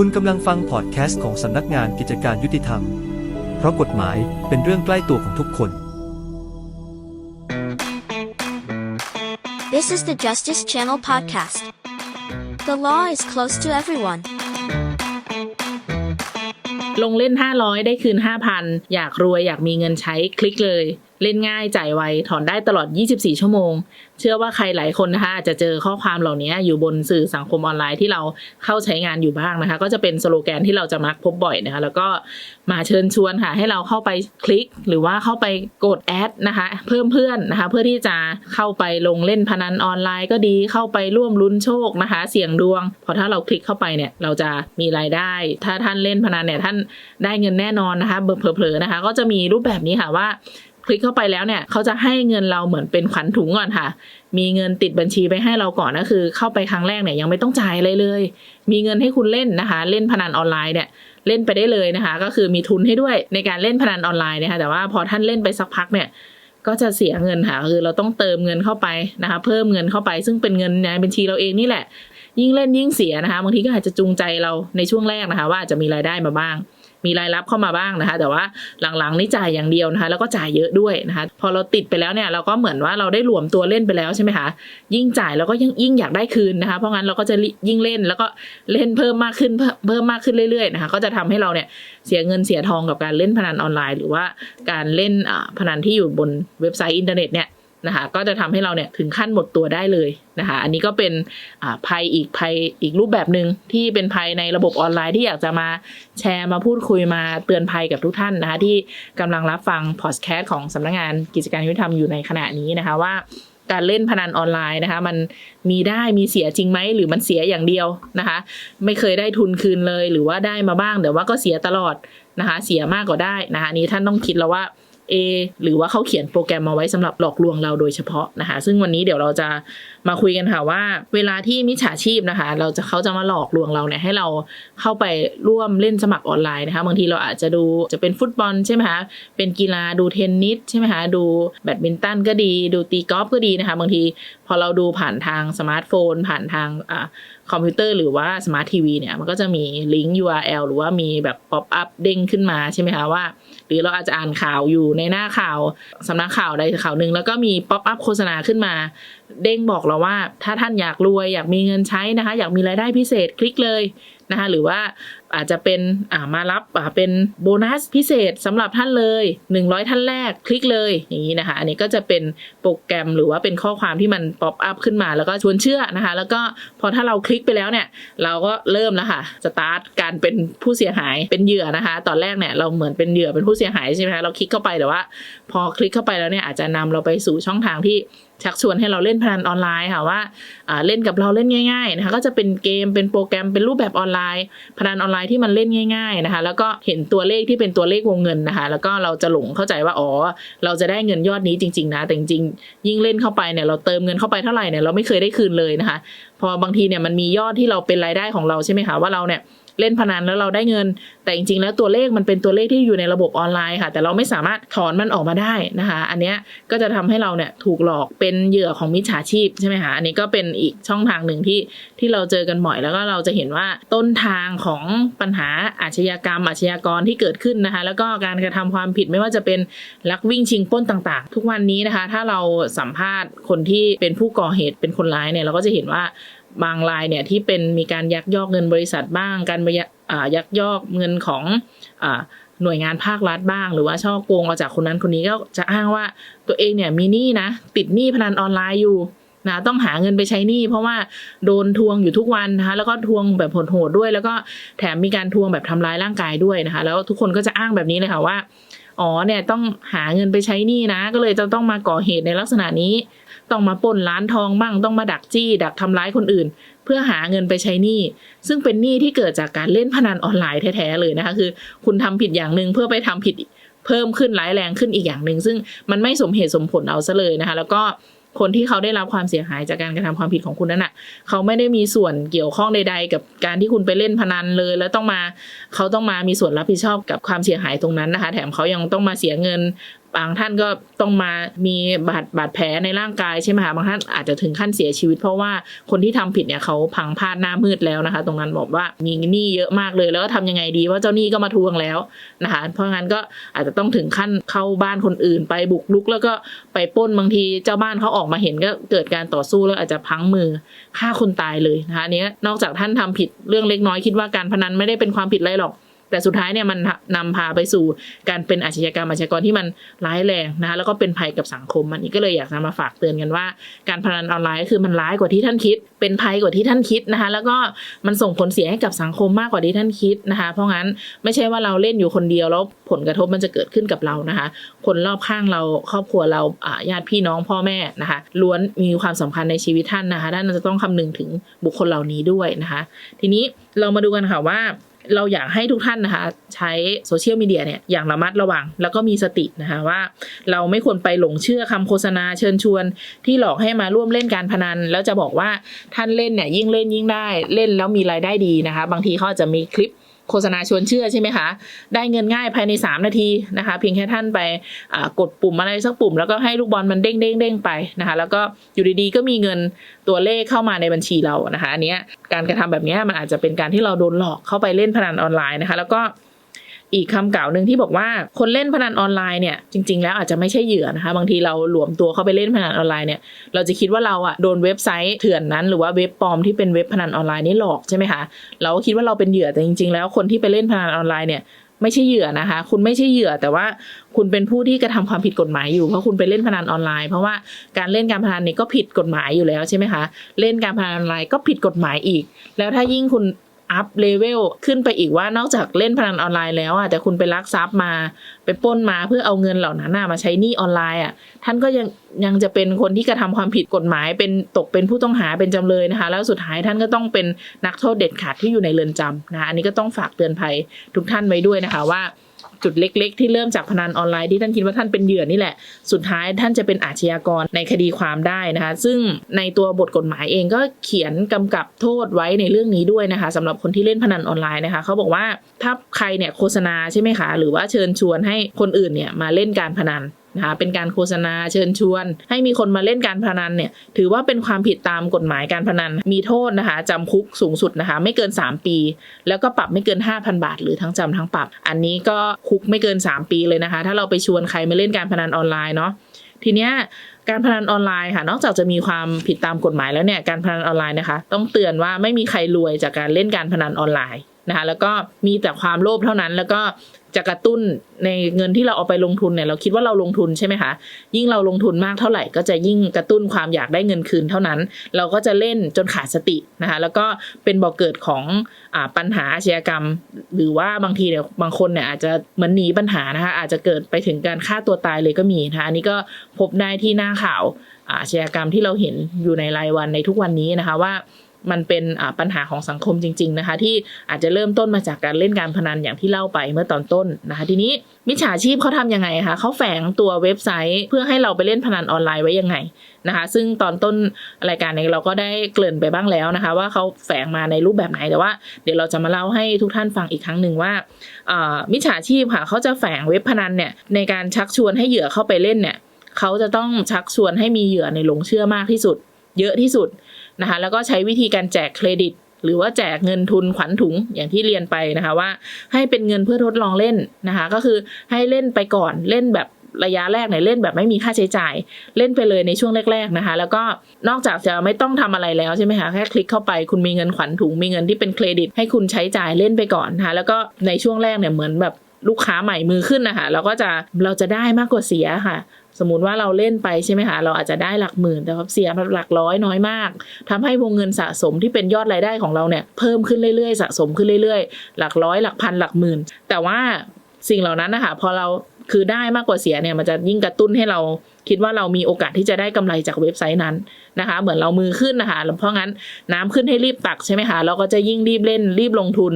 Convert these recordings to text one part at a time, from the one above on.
คุณกำลังฟังพอดแคสต์ของสำนักงานกิจการยุติธรรม เพราะกฎหมายเป็นเรื่องใกล้ตัวของทุกคน This is the Justice Channel podcast. The law is close to everyone. ลงเล่น 500 ได้คืน 5,000 อยากรวยอยากมีเงินใช้คลิกเลย เล่นง่ายจ่ายไวถอนได้ตลอด 24 ชั่วโมง เชื่อว่าใครหลายคนนะคะอาจจะเจอข้อความเหล่านี้อยู่บนสื่อสังคมออนไลน์ที่เราเข้าใช้งานอยู่บ้างนะคะ ก็จะเป็นสโลแกนที่เราจะมักพบบ่อยนะคะ แล้วก็มาเชิญชวนค่ะให้เราเข้าไปคลิก หรือว่าเข้าไปกดแอดนะคะ เพิ่มเพื่อนนะคะ เพื่อที่จะเข้าไปลงเล่นพนันออนไลน์ก็ดีเข้าไปร่วมลุ้นโชคนะคะ เสี่ยงดวง พอถ้าเราคลิกเข้าไปเนี่ยเราจะมีรายได้ ถ้าท่านเล่นพนันเนี่ยท่านได้เงินแน่นอนนะคะเผลอๆนะคะ ก็จะมีรูปแบบนี้ค่ะว่า คลิกเข้าไปแล้วเนี่ยเขาจะให้เงินเราเหมือนเป็นขวัญถุงก่อนค่ะ มีเงินติดบัญชีไปให้เราก่อนก็คือ เข้าไปครั้งแรกเนี่ยยังไม่ต้องจ่ายอะไรเลย มีเงินให้คุณเล่นนะคะ เล่นพนันออนไลน์เนี่ยเล่นไปได้เลยนะคะ ก็คือมีทุนให้ด้วยในการเล่นพนันออนไลน์นะคะแต่ว่าพอท่านเล่นไปสักพักเนี่ยก็จะเสียเงินค่ะคือเราต้องเติมเงินเข้าไปนะคะ เพิ่มเงินเข้าไป ซึ่งเป็นเงินในบัญชีเราเองนี่แหละ ยิ่งเล่นยิ่งเสียนะคะบางทีก็อาจจะจูงใจเราในช่วงแรกนะคะ ว่าอาจจะมีรายได้มาบ้าง มีรายรับเข้ามาบ้างนะคะ แต่ว่าหลังๆนี่จ่ายอย่างเดียวนะคะ แล้วก็จ่ายเยอะด้วยนะคะ พอเราติดไปแล้วเนี่ยเราก็เหมือนว่าเราได้รวมตัวเล่นไปแล้วใช่ไหมคะยิ่งจ่ายแล้วก็ยิ่งยิ่งอยากได้คืนนะคะ เพราะงั้นเราก็จะยิ่งเล่นแล้วก็เล่นเพิ่มมากขึ้นเพิ่มมากขึ้นเรื่อยๆนะคะ ก็จะทำให้เราเนี่ยเสียเงินเสียทองกับการเล่นพนันออนไลน์ หรือว่าการเล่นพนันที่อยู่บนเว็บไซต์อินเทอร์เน็ตเนี่ย นะคะก็จะทำให้เราเนี่ยถึงขั้นหมดตัวได้เลยนะคะ อันนี้ก็เป็นภัยอีกภัยอีกรูปแบบหนึ่งที่เป็นภัยในระบบออนไลน์ที่อยากจะมาแชร์มาพูดคุยมาเตือนภัยกับทุกท่านนะคะที่กำลังรับฟังพอดแคสต์ของสำนักงานกิจการยุติธรรมอยู่ในขณะนี้นะคะว่าการเล่นพนันออนไลน์นะคะ มันมีได้มีเสียจริงไหมหรือมันเสียอย่างเดียวนะคะ ไม่เคยได้ทุนคืนเลย หรือว่าได้มาบ้างแต่ว่าก็เสียตลอดนะคะ เสียมากกว่าได้นะคะนนี้ท่านต้องคิดแล้วว่า เอหรือว่าเขาเขียนโปรแกรมมาไว้สำหรับหลอกลวงเราโดยเฉพาะนะคะ ซึ่งวันนี้เดี๋ยวเราจะมาคุยกันค่ะว่า เวลาที่มิจฉาชีพนะคะ เราจะเขาจะมาหลอกลวงเราเนี่ยให้เราเข้าไปร่วมเล่นสมัครออนไลน์นะคะบางทีเราอาจจะดูจะเป็นฟุตบอลใช่ไหมคะเป็นกีฬาดูเทนนิสใช่ไหมคะดูแบดมินตันก็ดี ดูตีกอล์ฟก็ดีนะคะ บางทีพอเราดูผ่านทางสมาร์ทโฟน ผ่านทางอ่า คอมพิวเตอร์หรือว่าสมาร์ททีวีเนี่ยมันก็จะมีลิงก์ URL หรือว่ามีแบบป๊อปอัพเด้งขึ้นมาใช่ไหมคะว่า หรือเราอาจจะอ่านข่าวอยู่ในหน้าข่าวสำนักข่าวใดข่าวหนึ่งแล้วก็มีป๊อปอัพโฆษณาขึ้นมา เด้งบอกเราว่า ถ้าท่านอยากรวยอยากมีเงินใช้นะคะ อยากมีรายได้พิเศษคลิกเลยนะคะหรือว่า อาจจะเป็นมารับเป็นโบนัสพิเศษสำหรับท่านเลย 100 ท่านแรกคลิกเลยอย่างนี้นะคะ อันนี้ก็จะเป็นโปรแกรมหรือว่าเป็นข้อความที่มันป๊อปอัพขึ้นมา แล้วก็ชวนเชื่อนะคะ แล้วก็พอถ้าเราคลิกไปแล้วเนี่ย เราก็เริ่มแล้วค่ะสตาร์ทการเป็นผู้เสียหายเป็นเหยื่อนะคะ ตอนแรกเนี่ยเราเหมือนเป็นเหยื่อเป็นผู้เสียหายใช่ไหมคะเราคลิกเข้าไปแต่ว่า พอคลิกเข้าไปแล้วเนี่ยอาจจะนำเราไปสู่ช่องทางที่ ชักชวนให้เราเล่นพนันออนไลน์ค่ะว่าเล่นกับเราเล่นง่ายๆนะคะก็จะเป็นเกมเป็นโปรแกรมเป็นรูปแบบออนไลน์ พนันออนไลน์ที่มันเล่นง่ายๆนะคะแล้วก็เห็นตัวเลขที่เป็นตัวเลขวงเงินนะคะ แล้วก็เราจะหลงเข้าใจว่าอ๋อเราจะได้เงินยอดนี้จริง ๆ นะแต่จริงๆยิ่งเล่นเข้าไปเนี่ยเราเติมเงินเข้าไปเท่าไหร่เนี่ยเราไม่เคยได้คืนเลยนะคะ พอบางทีเนี่ยมันมียอดที่เราเป็นรายได้ของเราใช่ไหมคะว่าเราเนี่ย เล่นพนันแล้วเราได้เงิน แต่จริงๆ แล้วตัวเลขมันเป็นตัวเลขที่อยู่ในระบบออนไลน์ค่ะ แต่เราไม่สามารถถอนมันออกมาได้นะคะ อันเนี้ยก็จะทำให้เราเนี่ยถูกหลอกเป็นเหยื่อของมิจฉาชีพใช่ไหมคะอันนี้ก็เป็นอีกช่องทางหนึ่งที่ที่เราเจอกันบ่อยแล้วก็เราจะเห็นว่าต้นทางของปัญหาอาชญากรรมอาชญากรที่เกิดขึ้นนะคะ แล้วก็การกระทำความผิดไม่ว่าจะเป็นลักวิ่งชิงป้นต่างๆ ทุกวันนี้นะคะ ถ้าเราสัมภาษณ์คนที่เป็นผู้ก่อเหตุเป็นคนร้ายเนี่ยเราก็จะเห็นว่า บางรายเนี่ยที่เป็นมีการยักยอกเงินบริษัทบ้าง การไปยักยอกเงินของอหน่วยงานภาครัฐบ้าง หรือว่าช่อโกงเอาจากคนนั้นคนนี้ก็จะอ้างว่าตัวเองเนี่ยมีหนี้นะ ติดหนี้พนันออนไลน์อยู่นะต้องหาเงินไปใช้หนี้เพราะว่าโดนทวงอยู่ทุกวันนะคะแล้วก็ทวงแบบโหดๆด้วย แล้วก็แถมมีการทวงแบบทำร้ายร่างกายด้วยนะคะ แล้วทุกคนก็จะอ้างแบบนี้เลยค่ะว่าอ๋อเนี่ยต้องหาเงินไปใช้หนี้นะ ก็เลยจะต้องมาก่อเหตุในลักษณะนี้ ต้องมาปล้นร้านทองบ้างต้องมาดักจี้ดักทำร้ายคนอื่น เพื่อหาเงินไปใช้หนี้ซึ่งเป็นหนี้ที่เกิดจากการเล่นพนันออนไลน์แท้ๆเลยนะคะคือ คุณทำผิดอย่างหนึ่งเพื่อไปทำผิดเพิ่มขึ้นร้ายแรงขึ้นอีกอย่างหนึ่งซึ่งมันไม่สมเหตุสมผลเอาซะเลยนะคะ แล้วก็คนที่เขาได้รับความเสียหายจากการกระทำความผิดของคุณนั้นอะ เขาไม่ได้มีส่วนเกี่ยวข้องใด ๆ กับการที่คุณไปเล่นพนันเลย แล้วต้องมาเขาต้องมามีส่วนรับผิดชอบกับความเสียหายตรงนั้นนะคะ แถมเขายังต้องมาเสียเงิน บางท่านก็ต้องมามีบาดบาดแผลในร่างกายใช่ไหมคะบางท่านอาจจะถึงขั้นเสียชีวิต เพราะว่าคนที่ทำผิดเนี่ยเขาพังพลาดหน้ามืดแล้วนะคะ ตรงนั้นบอกว่ามีหนี้เยอะมากเลย แล้วก็ทำยังไงดีว่าเจ้าหนี้ก็มาทวงแล้วนะคะ เพราะงั้นก็อาจจะต้องถึงขั้นเข้าบ้านคนอื่น ไปบุกรุก แล้วก็ไปป้นบางทีเจ้าบ้านเขาออกมาเห็นก็เกิดการต่อสู้แล้วอาจจะพังมือฆ่าคนตายเลยนะคะเนี้ยนอกจากท่านทำผิดเรื่องเล็กน้อยคิดว่าการพนันไม่ได้เป็นความผิดอะไรหรอก แต่สุดท้ายเนี่ยมันนำพาไปสู่การเป็นอาชญากรรมอาชญากรที่มันร้ายแรงนะคะแล้วก็เป็นภัยกับสังคม มันนี้ก็เลยอยากจะมาฝากเตือนกันว่า การพนันออนไลน์ก็คือมันร้ายกว่าที่ท่านคิด เป็นภัยกว่าที่ท่านคิดนะคะ แล้วก็มันส่งผลเสียให้กับสังคมมากกว่าที่ท่านคิดนะคะ เพราะงั้นไม่ใช่ว่าเราเล่นอยู่คนเดียวแล้วผลกระทบมันจะเกิดขึ้นกับเรานะคะ คนรอบข้างเราครอบครัวเราญาติพี่น้องพ่อแม่นะคะล้วนมีความสำคัญในชีวิตท่านนะคะท่านจะต้องคำนึงถึงบุคคลเหล่านี้ด้วยนะคะ ทีนี้เรามาดูกันค่ะว่า เราอยากให้ทุกท่านนะคะ ใช้โซเชียลมีเดียเนี่ยอย่างระมัดระวัง แล้วก็มีสตินะคะว่า เราไม่ควรไปหลงเชื่อคำโฆษณาเชิญชวน ที่หลอกให้มาร่วมเล่นการพนัน แล้วจะบอกว่าท่านเล่นเนี่ยยิ่งเล่นยิ่งได้เล่นแล้วมีรายได้ดีนะคะ บางทีเขาจะมีคลิป โฆษณาชวนเชื่อใช่ไหมคะ ได้เงินง่ายภายใน 3 นาทีนะคะ เพียงแค่ท่านไปกดปุ่มอะไรสักปุ่ม แล้วก็ให้ลูกบอลมันเด้งเด้งเด้งไปนะคะ แล้วก็อยู่ดีๆ ก็มีเงินตัวเลขเข้ามาในบัญชีเรานะคะอันนี้การกระทำแบบนี้มันอาจจะเป็นการที่เราโดนหลอกเข้าไปเล่นพนันออนไลน์นะคะ แล้วก็ อีกคำกล่าวหนึ่งที่บอกว่าคนเล่นพนันออนไลน์เนี่ยจริง ๆ แล้วอาจจะไม่ใช่เหยื่อนะคะ บางทีเราหลวมตัวเข้าไปเล่นพนันออนไลน์เนี่ยเราจะคิดว่าเราอะโดนเว็บไซต์เถื่อนนั้น หรือว่าเว็บปลอมที่เป็นเว็บพนันออนไลน์นี่หลอกใช่ไหมคะเราก็คิดว่าเราเป็นเหยื่อแต่จริง ๆ แล้วคนที่ไปเล่นพนันออนไลน์เนี่ยไม่ใช่เหยื่อนะคะ คุณไม่ใช่เหยื่อแต่ว่าคุณเป็นผู้ที่กระทำความผิดกฎหมายอยู่เพราะคุณไปเล่นพนันออนไลน์เพราะว่าการเล่นการพนันนี่ก็ผิดกฎหมายอยู่แล้วใช่ไหมคะเล่นการพนันออนไลน์ก็ผิดกฎหมายอีก แล้วถ้ายิ่งคุณ อัพเลเวลขึ้นไปอีกว่านอกจากเล่นพนันออนไลน์แล้วอะแต่คุณไปลักทรัพย์มา ไปป้นมาเพื่อเอาเงินเหล่านั้นมาใช้หนี้ออนไลน์อะท่านก็ยังยังจะเป็นคนที่กระทำความผิดกฎหมาย เป็นตกเป็นผู้ต้องหาเป็นจำเลยนะคะ แล้วสุดท้ายท่านก็ต้องเป็นนักโทษเด็ดขาดที่อยู่ในเรือนจำนะคะอันนี้ก็ต้องฝากเตือนภัยทุกท่านไว้ด้วยนะคะว่า จุดเล็ก ๆ ที่เริ่มจากพนันออนไลน์ที่ท่านคิดว่าท่านเป็นเหยื่อนี่แหละ สุดท้ายท่านจะเป็นอาชญากรในคดีความได้นะคะ ซึ่งในตัวบทกฎหมายเองก็เขียนกำกับโทษไว้ในเรื่องนี้ด้วยนะคะสำหรับคนที่เล่นพนันออนไลน์นะคะเขาบอกว่าถ้าใครเนี่ยโฆษณาใช่ไหมคะ หรือว่าเชิญชวนให้คนอื่นเนี่ยมาเล่นการพนัน นะคะเป็นการโฆษณาเชิญชวน ให้มีคนมาเล่นการพนันเนี่ยถือว่าเป็นความผิดตามกฎหมายการพนัน มีโทษนะคะจำคุกสูงสุดนะคะไม่เกิน 3 ปี แล้วก็ปรับไม่เกิน 5,000 บาท หรือทั้งจำทั้งปรับ อันนี้ก็คุกไม่เกิน 3 ปีเลยนะคะ ถ้าเราไปชวนใครมาเล่นการพนันออนไลน์เนาะทีเนี้ยการพนันออนไลน์ค่ะ นอกจากจะมีความผิดตามกฎหมายแล้วเนี่ยการพนันออนไลน์นะคะ ต้องเตือนว่าไม่มีใครรวยจากการเล่นการพนันออนไลน์นะคะแล้วก็มีแต่ความโลภเท่านั้นแล้วก็จะกระตุ้นในเงินที่เราเอาไปลงทุนเนี่ย เราคิดว่าเราลงทุนใช่ไหมคะยิ่งเราลงทุนมากเท่าไหร่ ก็จะยิ่งกระตุ้นความอยากได้เงินคืนเท่านั้น เราก็จะเล่นจนขาดสตินะคะแล้วก็เป็นบ่อกเกิดของอปัญหาอาชญากรรม หรือว่าบางทีเนี่ยบางคนเนี่ยอาจจะเหมือนหนีปัญหานะคะอาจจะเกิดไปถึงการฆ่าตัวตายเลยก็มีนะคะอันนี้ก็พบได้ที่หน้าข่าวอาชญากรรมที่เราเห็นอยู่ในรายวันในทุกวันนี้นะคะว่า มันเป็นปัญหาของสังคมจริง ๆนะคะ ที่อาจจะเริ่มต้นมาจากการเล่นการพนันอย่างที่เล่าไปเมื่อตอนต้นนะคะ ทีนี้มิจฉาชีพเขาทำยังไงคะเขาแฝงตัวเว็บไซต์เพื่อให้เราไปเล่นพนันออนไลน์ไว้ยังไงนะคะ ซึ่งตอนต้นรายการนี้เราก็ได้เกริ่นไปบ้างแล้วนะคะ ว่าเขาแฝงมาในรูปแบบไหนแต่ว่า เดี๋ยวเราจะมาเล่าให้ทุกท่านฟังอีกครั้งหนึ่งว่ามิจฉาชีพค่ะเขาจะแฝงเว็บพนันเนี่ยในการชักชวนให้เหยื่อเข้าไปเล่นเนี่ยเขาจะต้องชักชวนให้มีเหยื่อในหลงเชื่อมากที่สุด เยอะที่สุดนะคะแล้วก็ใช้วิธีการแจกเครดิต หรือว่าแจกเงินทุนขวัญถุงอย่างที่เรียนไปนะคะว่าให้เป็นเงินเพื่อทดลองเล่นนะคะก็คือให้เล่นไปก่อนเล่นแบบระยะแรกเนี่ยเล่นแบบไม่มีค่าใช้จ่าย เล่นไปเลยในช่วงแรก ๆนะคะ แล้วก็นอกจากจะไม่ต้องทำอะไรแล้วใช่ไหมคะแค่คลิกเข้าไปคุณมีเงินขวัญถุง มีเงินที่เป็นเครดิต ให้คุณใช้จ่ายเล่นไปก่อนนะคะแล้วก็ในช่วงแรกเนี่ยเหมือนแบบลูกค้าใหม่มือขึ้นนะคะเราก็จะเราจะได้มากกว่าเสียค่ะ สมมติว่าเราเล่นไปใช่ไหมคะเราอาจจะได้หลักหมื่นแต่เสียหลักร้อยน้อยมากทำให้วงเงินสะสมที่เป็นยอดรายได้ของเราเนี่ยเพิ่มขึ้นเรื่อยๆ สะสมขึ้นเรื่อยๆ หลักร้อยหลักพันหลักหมื่น แต่ว่าสิ่งเหล่านั้นนะคะพอเราคือได้มากกว่าเสียเนี่ยมันจะยิ่งกระตุ้นให้เราคิดว่าเรามีโอกาสที่จะได้กำไรจากเว็บไซต์นั้นนะคะ เหมือนเรามือขึ้นนะคะเพราะงั้นน้ำขึ้นให้รีบตักใช่ไหมคะเราก็จะยิ่งรีบเล่นรีบลงทุน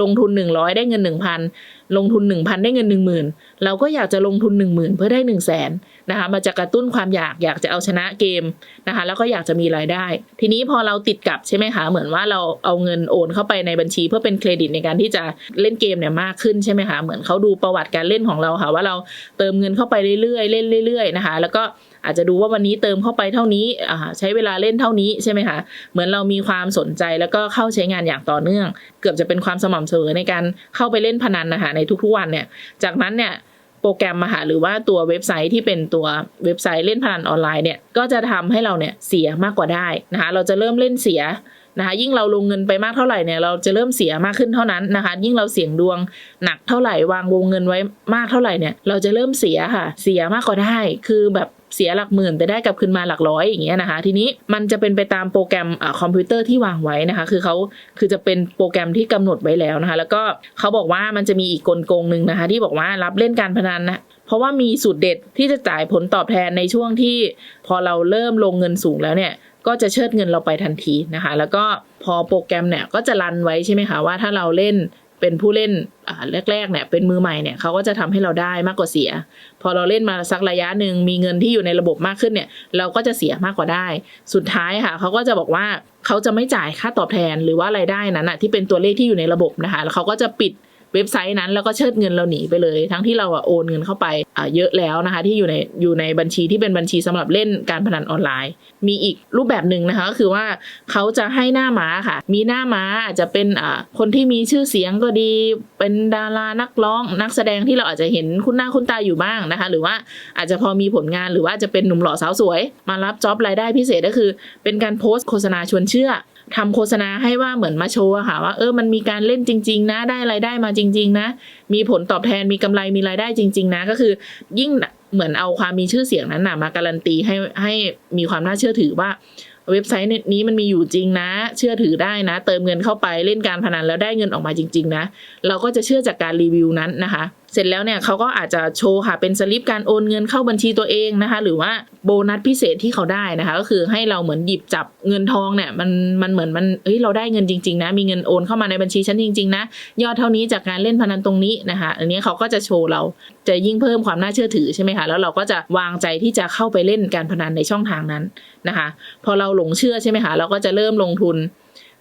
ลงทุน 100 ได้เงิน 1,000 ลงทุน 1,000 ได้เงิน 10,000 เราก็อยากจะลงทุน 10,000 เพื่อได้ 1 0 0 0 0แสน นะคะมันจะกระตุ้นความอยากอยากจะเอาชนะเกมนะคะ แล้วก็อยากจะมีรายได้ ทีนี้พอเราติดกับใช่ไหมคะเหมือนว่าเราเอาเงินโอนเข้าไปในบัญชีเพื่อเป็นเครดิตในการที่จะเล่นเกมเนี่ยมากขึ้นใช่ไหมคะเหมือนเขาดูประวัติการเล่นของเราค่ะว่าเราเติมเงินเข้าไปเรื่อยๆเล่นเรื่อย ๆ นะคะ แล้วก็อาจจะดูว่าวันนี้เติมเข้าไปเท่านี้ใช้เวลาเล่นเท่านี้ใช่ไหมคะ เหมือนเรามีความสนใจแล้วก็เข้าใช้งานอย่างต่อเนื่อง เกือบจะเป็นความสม่ำเสมอในการเข้าไปเล่นพนันนะคะในทุกๆวันเนี่ย จากนั้นเนี่ย โปรแกรมมาหาหรือว่าตัวเว็บไซต์ที่เป็นตัวเว็บไซต์เล่นพนันออนไลน์เนี่ยก็จะทำให้เราเนี่ยเสียมากกว่าได้นะคะเราจะเริ่มเล่นเสีย นะคะยิ่งเราลงเงินไปมากเท่าไหร่เนี่ยเราจะเริ่มเสียมากขึ้นเท่านั้นนะคะ ยิ่งเราเสี่ยงดวงหนักเท่าไหร่วางวงเงินไว้มากเท่าไหร่เนี่ยเราจะเริ่มเสียค่ะ เสียมากกว่าได้คือแบบเสียหลักหมื่นแต่ได้กลับคืนมาหลักร้อยอย่างเงี้ยนะคะ ทีนี้มันจะเป็นไปตามโปรแกรมอคอมพิวเตอร์ที่วางไว้นะคะ คือเขาคือจะเป็นโปรแกรมที่กำหนดไว้แล้วนะคะ แล้วก็เขาบอกว่ามันจะมีอีกกลโกงหนึ่งนะคะ ที่บอกว่ารับเล่นการพนันนะเพราะว่ามีสูตรเด็ดที่จะจ่ายผลตอบแทนในช่วงที่พอเราเริ่มลงเงินสูงแล้วเนี่ย ก็จะเชิดเงินเราไปทันทีนะคะ แล้วก็พอโปรแกรมเนี่ยก็จะรันไว้ใช่ไหมคะว่าถ้าเราเล่นเป็นผู้เล่นแรกๆเนี่ยเป็นมือใหม่เนี่ยเขาก็จะทำให้เราได้มากกว่าเสีย พอเราเล่นมาสักระยะหนึ่งมีเงินที่อยู่ในระบบมากขึ้นเนี่ยเราก็จะเสียมากกว่าได้ สุดท้ายค่ะเขาก็จะบอกว่าเขาจะไม่จ่ายค่าตอบแทนหรือว่ารายได้นั้นอะที่เป็นตัวเลขที่อยู่ในระบบนะคะแล้วเขาก็จะปิด เว็บไซต์นั้นแล้วก็เชิดเงินเราหนีไปเลย ทั้งที่เราอะโอนเงินเข้าไปอ่าเยอะแล้วนะคะ ที่อยู่ในอยู่ในบัญชีที่เป็นบัญชีสำหรับเล่นการพนันออนไลน์ มีอีกรูปแบบหนึ่งนะคะก็คือว่าเขาจะให้หน้าม้าค่ะ มีหน้าม้าอาจจะเป็นอ่าคนที่มีชื่อเสียงก็ดี เป็นดารานักร้องนักแสดงที่เราอาจจะเห็นคุณหน้าคุณตาอยู่บ้างนะคะ หรือว่าอาจจะพอมีผลงานหรือว่าจะเป็นหนุ่มหล่อสาวสวย มารับจ็อบรายได้พิเศษก็คือ เป็นการโพสต์โฆษณาชวนเชื่อ ทำโฆษณาให้ว่าเหมือนมาโชว์ค่ะว่าเออมันมีการเล่นจริง ๆ นะได้รายได้มาจริง ๆ นะ มีผลตอบแทนมีกำไรมีรายได้จริง ๆ นะ ก็คือยิ่งเหมือนเอาความมีชื่อเสียงนั้นนะมาการันตีให้ให้มีความน่าเชื่อถือว่าเว็บไซต์นี้มันมีอยู่จริงนะ เชื่อถือได้นะ เติมเงินเข้าไปเล่นการพนันแล้วได้เงินออกมาจริง ๆ นะ เราก็จะเชื่อจากการรีวิวนั้นนะคะ เสร็จแล้วเนี่ยเขาก็อาจจะโชว์ค่ะเป็นสลิปการโอนเงินเข้าบัญชีตัวเองนะคะ หรือว่าโบนัสพิเศษที่เขาได้นะคะ ก็คือให้เราเหมือนหยิบจับเงินทองเนี่ยมันมันเหมือนมันเอ้ยเราได้เงินจริงๆนะมีเงินโอนเข้ามาในบัญชีฉันจริงๆนะยอดเท่านี้จากการเล่นพนันตรงนี้นะคะอันนี้เขาก็จะโชว์เราจะยิ่งเพิ่มความน่าเชื่อถือใช่ไหมคะแล้วเราก็จะวางใจที่จะเข้าไปเล่นการพนันในช่องทางนั้นนะคะ พอเราหลงเชื่อใช่ไหมคะเราก็จะเริ่มลงทุน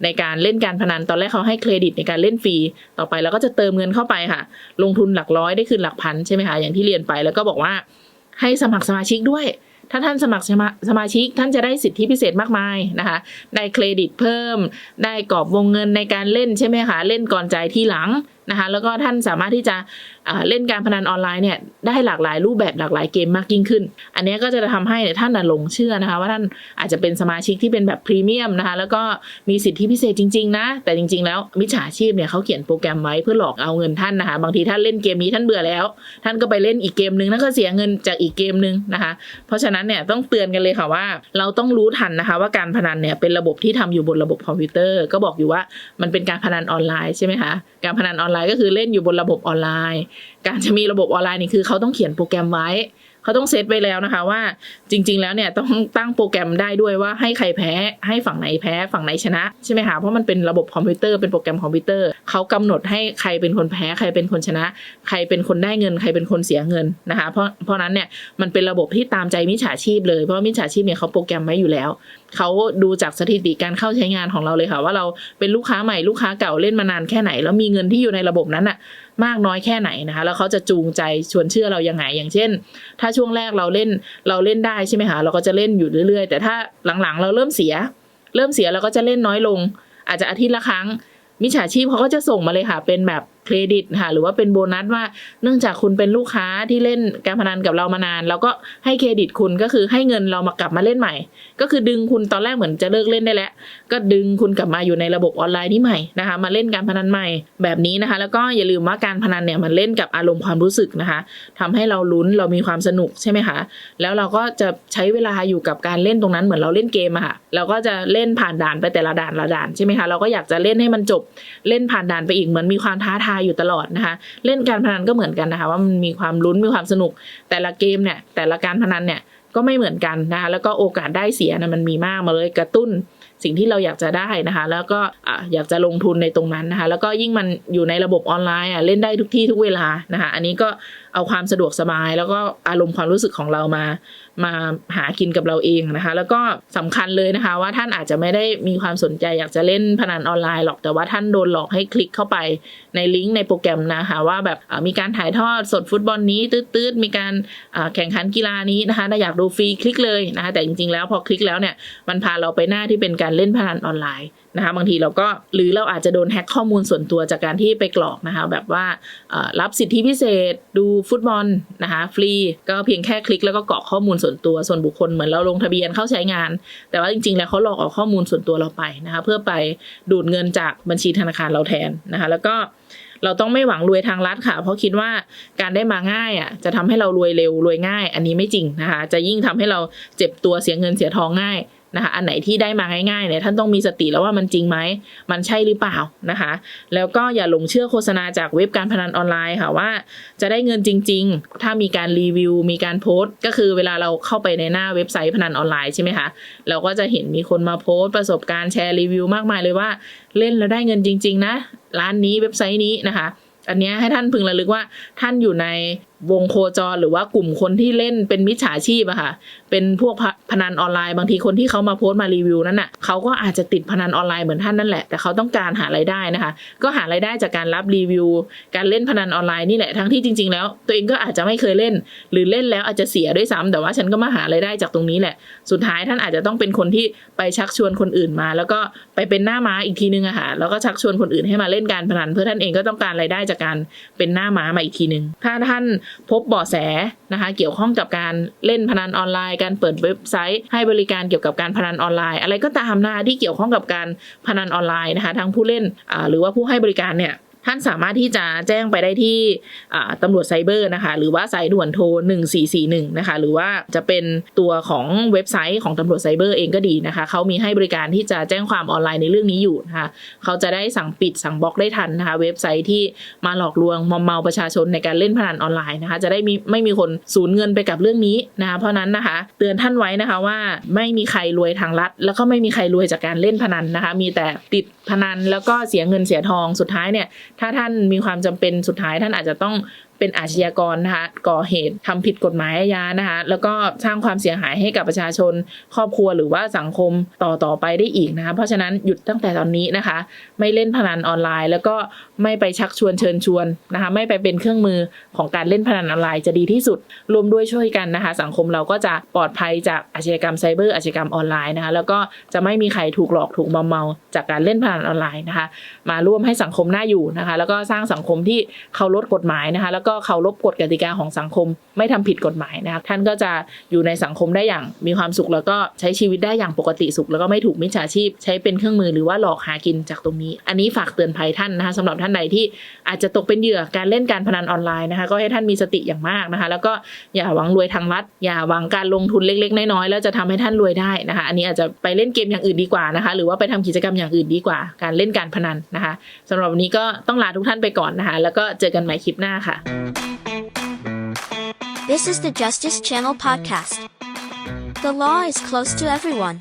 ในการเล่นการพนันตอนแรกเขาให้เครดิตในการเล่นฟรีต่อไปเราก็จะเติมเงินเข้าไปค่ะ ลงทุนหลักร้อยได้คืนหลักพันใช่ไหมคะอย่างที่เรียนไปแล้วก็บอกว่าให้สมัครสมาชิกด้วย ถ้าท่านสมัครสมาสมาชิก ท่านจะได้สิทธิพิเศษมากมายนะคะ ได้เครดิตเพิ่ม ได้กรอบวงเงินในการเล่นใช่ไหมคะ เล่นก่อนจ่ายที่หลัง นะคะแล้วก็ท่านสามารถที่จะเล่นการพนันออนไลน์เนี่ยได้หลากหลายรูปแบบหลากหลายเกมมากยิ่งขึ้น อันนี้ก็จะทำให้ท่านหลงเชื่อนะคะ ว่าท่านอาจจะเป็นสมาชิกที่เป็นแบบพรีเมียมนะคะแล้วก็มีสิทธิพิเศษจริงๆนะแต่จริง ๆ แล้วมิจฉาชีพเนี่ยเขาเขียนโปรแกรมไว้เพื่อหลอกเอาเงินท่านนะคะบางทีท่านเล่นเกมนี้ท่านเบื่อแล้ว ท่านก็ไปเล่นอีกเกมนึงนั่นก็เสียเงินจากอีกเกมนึงนะคะ เพราะฉะนั้นเนี่ยต้องเตือนกันเลยค่ะว่า เราต้องรู้ทันนะคะ ว่าการพนันเนี่ยเป็นระบบที่ทำอยู่บนระบบคอมพิวเตอร์ ก็บอกอยู่ว่ามันเป็นการพนันออนไลน์ใช่ไหมคะการพนันออนไลน์ก็คือเล่นอยู่บนระบบออนไลน์ การจะมีระบบออนไลน์นี่คือเขาต้องเขียนโปรแกรมไว้ เขาต้องเซตไว้แล้วนะคะ ว่าจริง ๆ แล้วเนี่ยต้องตั้งโปรแกรมได้ด้วยว่าให้ใครแพ้ให้ฝั่งไหนแพ้ฝั่งไหนชนะใช่ไหมคะเพราะมันเป็นระบบคอมพิวเตอร์เป็นโปรแกรมคอมพิวเตอร์เขากำหนดให้ใครเป็นคนแพ้ใครเป็นคนชนะ ใครเป็นคนได้เงินใครเป็นคนเสียเงินนะคะเพราะเพราะนั้นเนี่ยมันเป็นระบบที่ตามใจมิจฉาชีพเลยเพราะมิจฉาชีพเนี่ยเขาโปรแกรมไว้อยู่แล้วเขาดูจากสถิติการเข้าใช้งานของเราเลยค่ะ ว่าเราเป็นลูกค้าใหม่ลูกค้าเก่าเล่นมานานแค่ไหน แล้วมีเงินที่อยู่ในระบบนั้นอะ มากน้อยแค่ไหนนะคะ แล้วเขาจะจูงใจชวนเชื่อเรายังไง อย่างเช่น ถ้าช่วงแรกเราเล่นเราเล่นได้ใช่ไหมคะเราก็จะเล่นอยู่เรื่อยๆ แต่ถ้าหลังๆ เราเริ่มเสีย เริ่มเสียเราก็จะเล่นน้อยลง อาจจะอาทิตย์ละครั้งมิจฉาชีพเขาก็จะส่งมาเลยค่ะ เป็นแบบ เครดิตค่ะหรือว่าเป็นโบนัสว่าเนื่องจากคุณเป็นลูกค้าที่เล่นการพนันกับเรามานานเราก็ให้เครดิตคุณก็คือให้เงินเรามากลับมาเล่นใหม่ ก็คือดึงคุณตอนแรกเหมือนจะเลิกเล่นได้แล้ว ก็ดึงคุณกลับมาอยู่ในระบบออนไลน์นี้ใหม่นะคะ มาเล่นการพนันใหม่แบบนี้นะคะ แล้วก็อย่าลืมว่าการพนันเนี่ยมันเล่นกับอารมณ์ความรู้สึกนะคะทำให้เราลุ้นเรามีความสนุกใช่ไหมคะแล้วเราก็จะใช้เวลาอยู่กับการเล่นตรงนั้นเหมือนเราเล่นเกมอะค่ะเราก็จะเล่นผ่านด่านไปแต่ละด่านละด่านใช่ไหมคะเราก็อยากจะเล่นให้มันจบเล่นผ่านด่านไปอีกเหมือนมีความท้าทายอยู่ตลอดนะคะ เล่นการพนันก็เหมือนกันนะคะ ว่ามันมีความลุ้นมีความสนุก แต่ละเกมเนี่ยแต่ละการพนันเนี่ยก็ไม่เหมือนกันนะคะแล้วก็โอกาสได้เสียนะมันมีมากมาเลยกระตุ้นสิ่งที่เราอยากจะได้นะคะ แล้วก็อะอยากจะลงทุนในตรงนั้นนะคะ แล้วก็ยิ่งมันอยู่ในระบบออนไลน์อะเล่นได้ทุกที่ทุกเวลานะคะ อันนี้ก็เอาความสะดวกสบาย แล้วก็อารมณ์ความรู้สึกของเรามา มาหากินกับเราเองนะคะ แล้วก็สำคัญเลยนะคะ ว่าท่านอาจจะไม่ได้มีความสนใจอยากจะเล่นพนันออนไลน์หรอกแต่ว่าท่านโดนหลอกให้คลิกเข้าไปในลิงก์ในโปรแกรมนะคะว่าแบบมีการถ่ายทอดสดฟุตบอลนี้ตืดๆมีการแข่งขันกีฬานี้นะคะถ้าอยากดูฟรีคลิกเลยนะคะแต่จริงๆแล้วพอคลิกแล้วเนี่ยมันพาเราไปหน้าที่เป็นการเล่นพนันออนไลน์ นะคะบางทีเราก็หรือเราอาจจะโดนแฮ็กข้อมูลส่วนตัวจากการที่ไปกรอกนะคะแบบว่ารับสิทธิพิเศษดูฟุตบอลนะคะฟรีก็เพียงแค่คลิกแล้วก็กรอกข้อมูลส่วนตัวส่วนบุคคลเหมือนเราลงทะเบียนเข้าใช้งาน แต่ว่าจริงๆ แล้วเขาหลอกเอาข้อมูลส่วนตัวเราไปนะคะเพื่อไปดูดเงินจากบัญชีธนาคารเราแทนนะคะแล้วก็เราต้องไม่หวังรวยทางลัดค่ะ เพราะคิดว่าการได้มาง่ายอะจะทำให้เรารวยเร็วรวยง่าย อันนี้ไม่จริงนะคะ จะยิ่งทำให้เราเจ็บตัวเสียเงินเสียทองง่าย นะคะอันไหนที่ได้มาง่ายๆเนี่ยท่านต้องมีสติแล้วว่ามันจริงไหมมันใช่หรือเปล่านะคะ แล้วก็อย่าหลงเชื่อโฆษณาจากเว็บการพนันออนไลน์ค่ะว่าจะได้เงินจริง ๆ ถ้ามีการรีวิว มีการโพสต์ ก็คือเวลาเราเข้าไปในหน้าเว็บไซต์พนันออนไลน์ใช่ไหมคะเราก็จะเห็นมีคนมาโพสต์ประสบการณ์แชร์รีวิวมากมายเลยว่าเล่นแล้วได้เงินจริง ๆ นะ ร้านนี้เว็บไซต์นี้นะคะ อันเนี้ยให้ท่านพึงระลึกว่าท่านอยู่ในวงโคจรหรือว่ากลุ่มคนที่เล่นเป็นมิจฉาชีพอะค่ะ เป็นพวกพนันออนไลน์บางทีคนที่เขามาโพสต์มารีวิวนั้นน่ะเขาก็อาจจะติดพนันออนไลน์เหมือนท่านนั่นแหละ แต่เขาต้องการหารายได้นะคะ ก็หารายได้จากการรับรีวิว การเล่นพนันออนไลน์นี่แหละทั้งที่จริง ๆ แล้ว ตัวเองก็อาจจะไม่เคยเล่น หรือเล่นแล้วอาจจะเสียด้วยซ้ำแต่ว่าฉันก็มาหารายได้จากตรงนี้แหละ สุดท้ายท่านอาจจะต้องเป็นคนที่ไปชักชวนคนอื่นมา แล้วก็ไปเป็นหน้าม้าอีกทีนึงอะค่ะแล้วก็ชักชวนคนอื่นให้มาเล่นการพนัน เพื่อท่านเองก็ต้องการรายได้จากการเป็นหน้าม้ามาอีกทีนึงถ้าท่านพบเบาะแสนะคะเกี่ยวข้องกับการเล่นพนันออนไลน์ การเปิดเว็บไซต์ให้บริการเกี่ยวกับการพนันออนไลน์ อะไรก็ตามนะคะที่เกี่ยวข้องกับการพนันออนไลน์นะคะทั้งผู้เล่นหรือว่าผู้ให้บริการเนี่ย ท่านสามารถที่จะแจ้งไปได้ที่ตำรวจไซเบอร์นะคะ หรือว่าสายด่วนโทร 1441 นะคะ หรือว่าจะเป็นตัวของเว็บไซต์ของตำรวจไซเบอร์เองก็ดีนะคะ เขามีให้บริการที่จะแจ้งความออนไลน์ในเรื่องนี้อยู่นะคะ เขาจะได้สั่งปิดสั่งบล็อกได้ทันนะคะ เว็บไซต์ที่มาหลอกลวงมอมเมาประชาชนในการเล่นพนันออนไลน์นะคะ จะได้มีไม่มีคนสูญเงินไปกับเรื่องนี้นะคะเพราะนั้นนะคะ เตือนท่านไว้นะคะว่าไม่มีใครรวยทางลัดแล้วก็ไม่มีใครรวยจากการเล่นพนันนะคะ มีแต่ติดพนันแล้วก็เสียเงินเสียทองสุดท้ายเนี่ยถ้าท่านมีความจำเป็นสุดท้ายท่านอาจจะต้อง เป็นอาชญากรนะคะก่อเหตุทำผิดกฎหมายอาญานะคะแล้วก็สร้างความเสียหายให้กับประชาชน ครอบครัวหรือว่าสังคมต่อต่อไปได้อีกนะคะเพราะฉะนั้นหยุดตั้งแต่ตอนนี้นะคะ ไม่เล่นพนันออนไลน์ แล้วก็ไม่ไปชักชวนเชิญชวนนะคะไม่ไปเป็นเครื่องมือของการเล่นพนันออนไลน์จะดีที่สุดรวมด้วยช่วยกันนะคะ สังคมเราก็จะปลอดภัยจากอาชญากรรมไซเบอร์อาชญากรรมออนไลน์นะคะแล้วก็จะไม่มีใครถูกหลอกถูกมอมเมาจากการเล่นพนันออนไลน์นะคะ มาร่วมให้สังคมน่าอยู่นะคะ แล้วก็สร้างสังคมที่เคารพกฎหมายนะคะแล้วก็เคารพกฎกติกาของสังคม ไม่ทำผิดกฎหมายนะคะท่านก็จะอยู่ในสังคมได้อย่างมีความสุขแล้วก็ใช้ชีวิตได้อย่างปกติสุข แล้วก็ไม่ถูกมิจฉาชีพ ใช้เป็นเครื่องมือหรือว่าหลอกหากินจากตรงนี้ อันนี้ฝากเตือนภัยท่านนะคะสำหรับท่านใดที่อาจจะตกเป็นเหยื่อการเล่นการพนันออนไลน์นะคะก็ให้ท่านมีสติอย่างมากนะคะ แล้วก็อย่าหวังรวยทางลัด อย่าหวังการลงทุนเล็ก ๆ น้อยๆแล้วจะทำให้ท่านรวยได้นะคะ อันนี้อาจจะไปเล่นเกมอย่างอื่นดีกว่านะคะ หรือว่าไปทำกิจกรรมอย่างอื่นดีกว่า การเล่นการพนันนะคะสำหรับวันนี้ก็ต้องลาทุกท่านไปก่อนนะคะ แล้วก็เจอกันใหม่คลิปหน้าค่ะ This is the Justice Channel podcast. The law is close to everyone.